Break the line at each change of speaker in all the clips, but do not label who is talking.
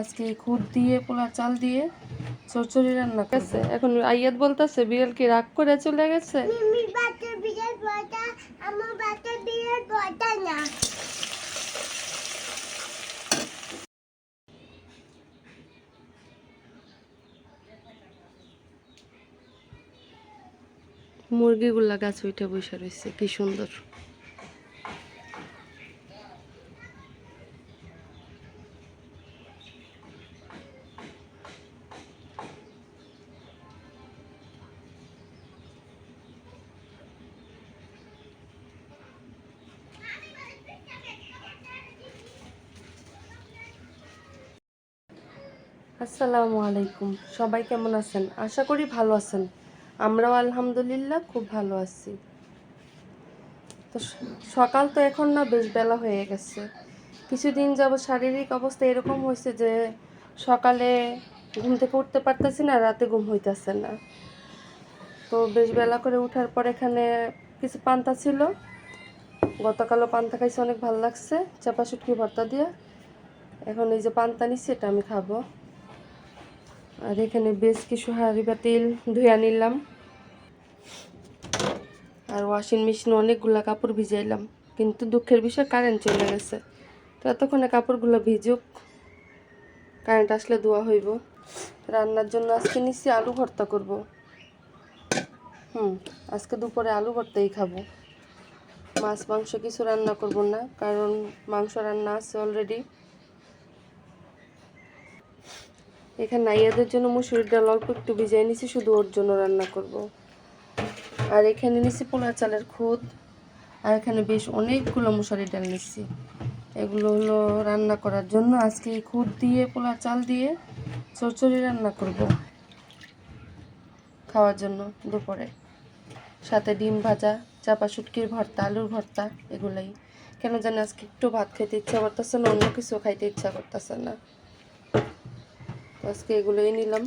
আজকে এই খুদ দিয়ে পোলা চাল দিয়ে চচ্চড়ি রান্না করছে। এখন আইয়াত বলতেছে বিড়াল কি রাগ করে চলে গেছে? মুরগিগুলা গাছ উঠে বসে রয়েছে কি সুন্দর। আসসালামু আলাইকুম। সবাই কেমন আছেন? আশা করি ভালো আছেন। আমরাও আলহামদুলিল্লাহ খুব ভালো আছি। তো সকাল তো এখন না বেশ বেলা হয়ে গেছে। কিছুদিন যাব, শারীরিক অবস্থা এরকম হয়েছে যে সকালে ঘুম থেকে উঠতে পারতেছি না, রাতে ঘুম হইতেছে না। তো বেশ বেলা করে উঠার পর এখানে কিছু পান্তা ছিল। গতকালও পান্তা খাইছে, অনেক ভালো লাগছে। চাপা শুটকি ভর্তা দিয়ে। এখন এই যে পান্তা নিচ্ছি এটা আমি খাব। আর এখানে বেশ কিছু হাঁড়ি বাতিল ধুয়া নিলাম। আর ওয়াশিং মেশিনে অনেকগুলা কাপড় ভিজাইলাম। কিন্তু দুঃখের বিষয় কারেন্ট চলে গেছে। তো এতক্ষণে কাপড়গুলো ভিজুক। কারেন্ট আসলে ধোয়া হইব। রান্নার জন্য আজকে নিচ্ছি আলু ভর্তা করব। হুম, আজকে দুপুরে আলু ভর্তাই খাব। মাছ, মাংস কিছু রান্না করব না, কারণ মাংস রান্না আছে অলরেডি এখানে নাইয়াদের জন্য মুসুরির ডাল অল্প একটু ভিজিয়ে নিছি, শুধু ওর জন্য রান্না করব। আর এখানে নিছি পোলা চালের খুদ, আর এখানে বেশ অনেকগুলো মুসুরির ডাল নিচ্ছি এগুলো হলো রান্না করার জন্য আজকে এই খুদ দিয়ে পোলা চাল দিয়ে চচ্চড়ি রান্না করব। খাওয়ার জন্য দুপুরে। সাথে ডিম ভাজা, চাপা শুটকির ভর্তা, আলুর ভর্তা, এগুলাই। কেন জানি আজকে একটু ভাত খেতে ইচ্ছা করতেছে না, অন্য কিছু খাইতে ইচ্ছা করতেছে না। আজকে এগুলোই নিলাম।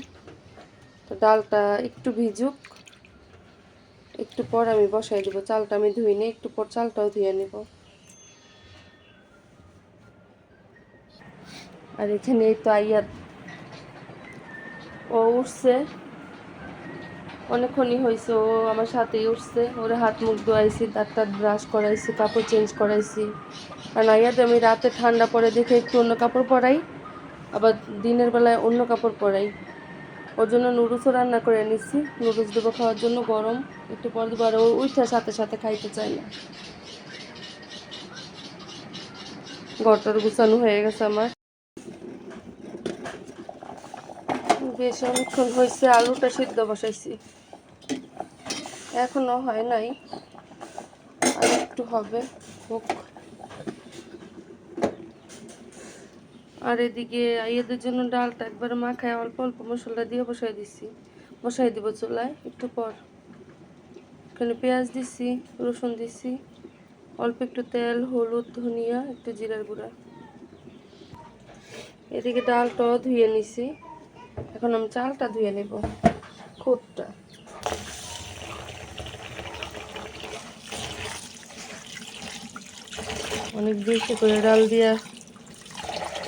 তো ডালটা একটু ভিজুক, একটু পর আমি বসাই দিব। চালটা আমি ধুই নিই একটু পর চালটাও ধুয়ে নিব। আর এখানে এই তো আইয়াত ও উঠছে। অনেকক্ষণই হয়েছে ও আমার সাথেই উঠছে। ওরে হাত মুখ ধোয়াইছি, দাঁত ব্রাশ করাইছি, কাপড় চেঞ্জ করাইছি। কারণ আইয়াতে আমি রাতে ঠান্ডা পরে দেখে একটু অন্য কাপড় পরাই। আবার দিনের বেলায় অন্য কাপড় পরাই। ওর জন্য নুডলসও রান্না করে নিচ্ছি নুডলস দেবো খাওয়ার জন্য গরম। একটু পর দেবো, আর ও উইঠার সাথে সাথে খাইতে চায় না। গটর গুছানো হয়ে গেছে আমার। বেশ অনেকক্ষণ হয়েছে, আলুটা সিদ্ধ বসাইছি। এখনও হয় নাই, আর একটু হবে, হোক। আর এদিকে আইয়াদের জন্য ডালটা একবার মাখায় অল্প অল্প মশলা দিয়ে বসাই দিছি। বসাই দিব চুলায়, একটু পর। এখানে পেঁয়াজ দিছি, রসুন দিছি, অল্প একটু তেল, হলুদ, ধনিয়া, একটু জিরার গুঁড়া। এদিকে ডালটাও ধুয়ে নিছি। এখন আমি চালটা ধুয়ে নেব, খুদটা। অনেক বেশি করে ডাল দিয়া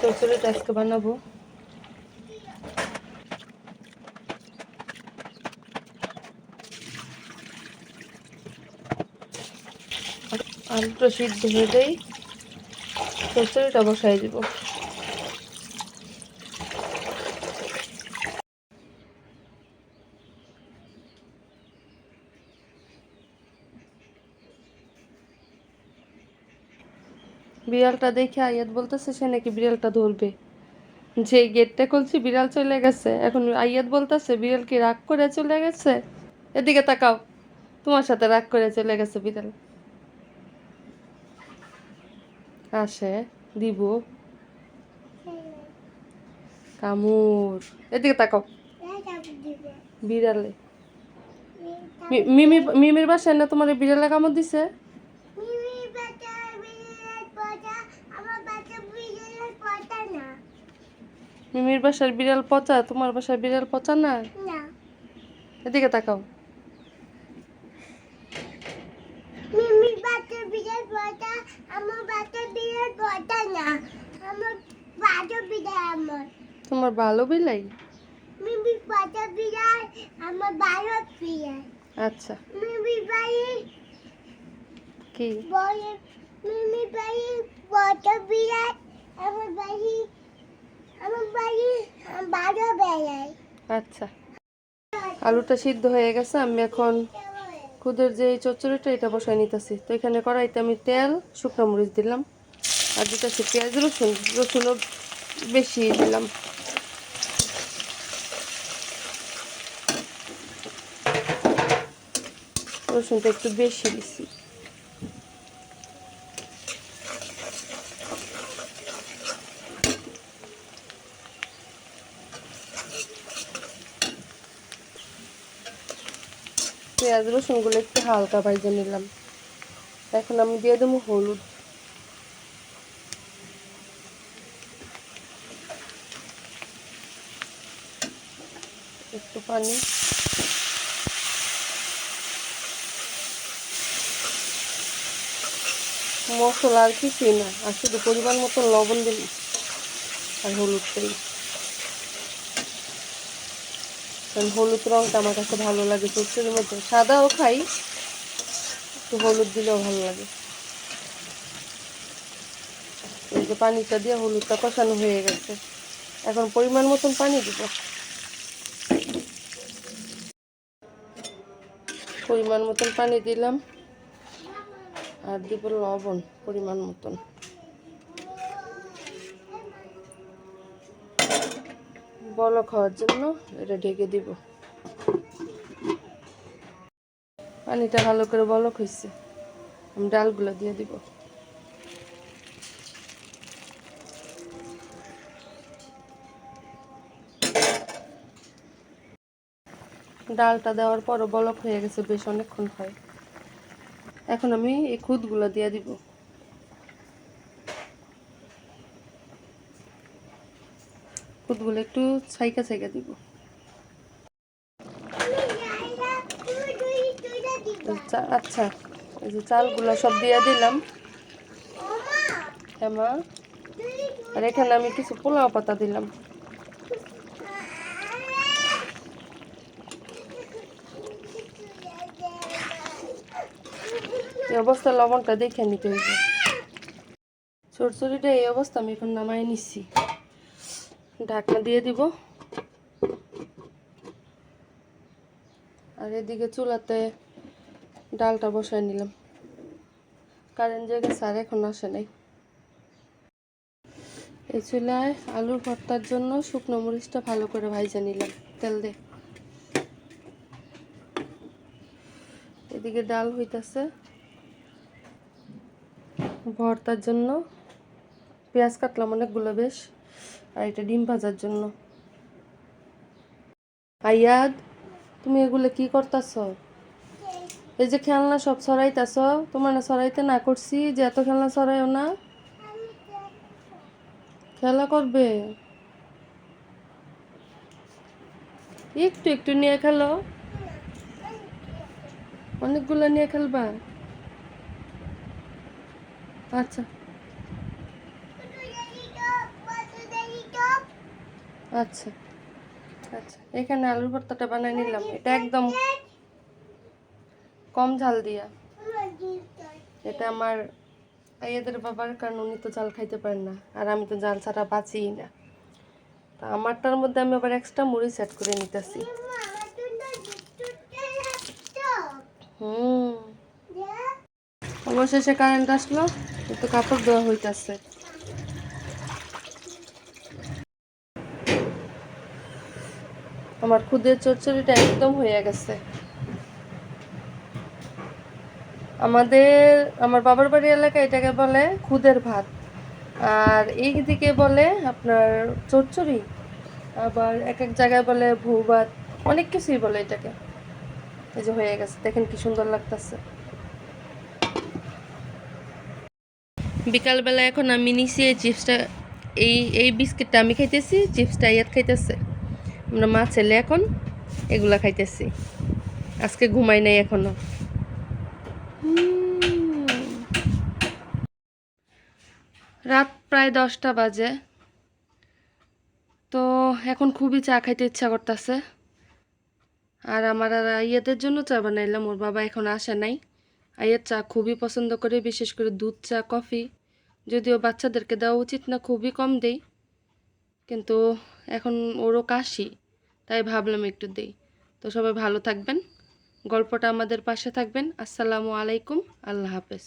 চচড়িটা আজকে বানাবো। আলুটা সিদ্ধ হয়ে যাই চচড়িটা বসাই দিব। বিড়ালটা দেখে আয়াত বলতেছে, সে নাকি বিড়ালটা ধরবে। যে গেটটা খুলছি, বিড়াল চলে গেছে। এখন আয়াত বলতেছে, বিড়াল কি রাগ করে চলে গেছে? এদিকে তাকাও, তোমার সাথে রাগ করে চলে গেছে বিড়াল। আসে দিব। কামুর। এদিকে তাকাও। বিড়ালে। মিমির বাসায় না তোমার বিড়ালে কামড় দিছে?
মিমির
বাসার বিড়াল পচা? তোমার বাসার বিড়াল পচা না? এদিকে তাকাও।
মিমির আমার না। আমার আমার।
তোমার ভালো বিলাই?
মিমি বাচ্চা বিড়াল আমার ভালো বিড়াল।
আচ্ছা।
বাড়ি
কি?
বাড়ি বিড়াল আমার বাড়ি আমার বাড়ি ভালো বেড়ায়
আচ্ছা। আলুটা সিদ্ধ হয়ে গেছে, আমি এখন খুদের যে চচ্চড়িটা, এটা বসাই নিতেছি। তো এখানে কড়াইতে আমি তেল, শুকনো মরিচ দিলাম, আর দিতেছি পেঁয়াজ, রসুন। রসুনও বেশি দিলাম। রসুনটা একটু বেশি দিছি। পেঁয়াজ রসুনগুলো একটু হালকা ভাজে নিলাম। এখন আমি দিয়ে দেবো হলুদ। একটু পানি। মশলা আর কিছুই না, আর শুধু পরিমাণ মতো লবণ দিলি আর হলুদ কারণ হলুদ রঙটা আমার কাছে ভালো লাগে চচ্চড়ির মধ্যে। সাদাও খাই, একটু হলুদ দিলেও ভালো লাগে। এই যে পানিটা দিয়ে হলুদটা কষানো হয়ে গেছে। এখন পরিমাণ মতন পানি দিব। পরিমাণ মতন পানি দিলাম। আর দিব লবণ, পরিমাণ মতন। বলো খাওয়ার জন্য, এটা ঢেকে দিব। পানিটা ভালো করে বলক হয়েছে আমি ডালগুলো দিয়ে দিব। ডালটা দেওয়ার পরও বলক হয়ে গেছে, বেশ অনেকক্ষণ হয়। এখন আমি এই খুদগুলো দিয়ে দিব। খুদগুলো একটু ছাইকা ছাইকা দিব। আচ্ছা এই যে চালগুলো সব দিয়ে দিলাম। হ্যাঁ আর এখানে আমি কিছু পোলাও পাতা দিলাম। এই অবস্থা লবণটা দেখে নিতে হইবে। চড়চড়িটা এই অবস্থা আমি এখন নামাই নিচ্ছি ঢাকনা দিয়ে দিব। আর এদিকে চুলাতে ডালটা বসায় নিলাম। কারেন্ট জেগে স্যার এখন আসে নাই। এই চুলায় আলুর ভর্তার জন্য শুকনো মরিচটা ভালো করে ভাইজা নিলাম, তেল দে এদিকে ডাল হইতাছে। ভর্তার জন্য পেঁয়াজ কাটলাম অনেকগুলো বেশ। আর এটা ডিম ভাজার জন্য। আয়াদ, তুমি এগুলো কি করতেছ? এই যে খেলনা সব সরাইতেছ, তোমার না সরাইতে না করছি যে এত খেলনা সরাইও না? খেলা করবে? একটু একটু নিয়ে খেলো। অনেকগুলো নিয়ে খেলবা? আচ্ছা। আচ্ছা। আচ্ছা এখানে আলুর ভর্তাটা বানিয়ে নিলাম। এটা একদম কম ঝাল দিয়া। এটা আমার আইয়াদের বাবার, কারণ উনি তো জাল খাইতে পারেন না। আর আমি তো জাল ছাড়া বাঁচিই না। তা আমারটার মধ্যে আমি আবার এক্সট্রা মুড়ি সেট করে নিতেছি। হুম। অবশেষে কারেন্ট আসলো একটু কাপড় দেওয়া হইতাছে। আমার খুদের চচ্চড়িটা একদম হয়ে গেছে। আমাদের, আমার বাবার বাড়ি এলাকায় এটাকে বলে খুদের ভাত। আর এই দিকে বলে আপনার চচ্চড়ি, আবার এক এক জায়গায় বলে ভূ ভাত, অনেক কিছুই বলে এটাকে। এই যে হয়ে গেছে, দেখেন কি সুন্দর লাগতেছে। বিকালবেলা এখন আমি এই চিপসটা, এই এই বিস্কিটটা আমি খাইতেছি, চিপসটা ইয়াত খাইতেছে। আমরা মা ছেলে এখন এগুলা খাইতেছি। আজকে ঘুমাই নাই এখনও। রাত প্রায় দশটা বাজে। তো এখন খুবই চা খাইতে ইচ্ছা করতেছে। আর আমার আর আইয়াদের জন্য চা বানাইলাম, ওর বাবা এখন আসে নাই। আইয়ের চা খুবই পছন্দ করে, বিশেষ করে দুধ চা, কফি। যদিও বাচ্চাদেরকে দেওয়া উচিত না, খুবই কম দেই। কিন্তু এখন ওরও কাশি, তাই ভাবলাম একটু দেই। তো সবাই ভালো থাকবেন, গল্পটা আমাদের পাশে থাকবেন। আসসালামু আলাইকুম, আল্লাহ হাফেজ।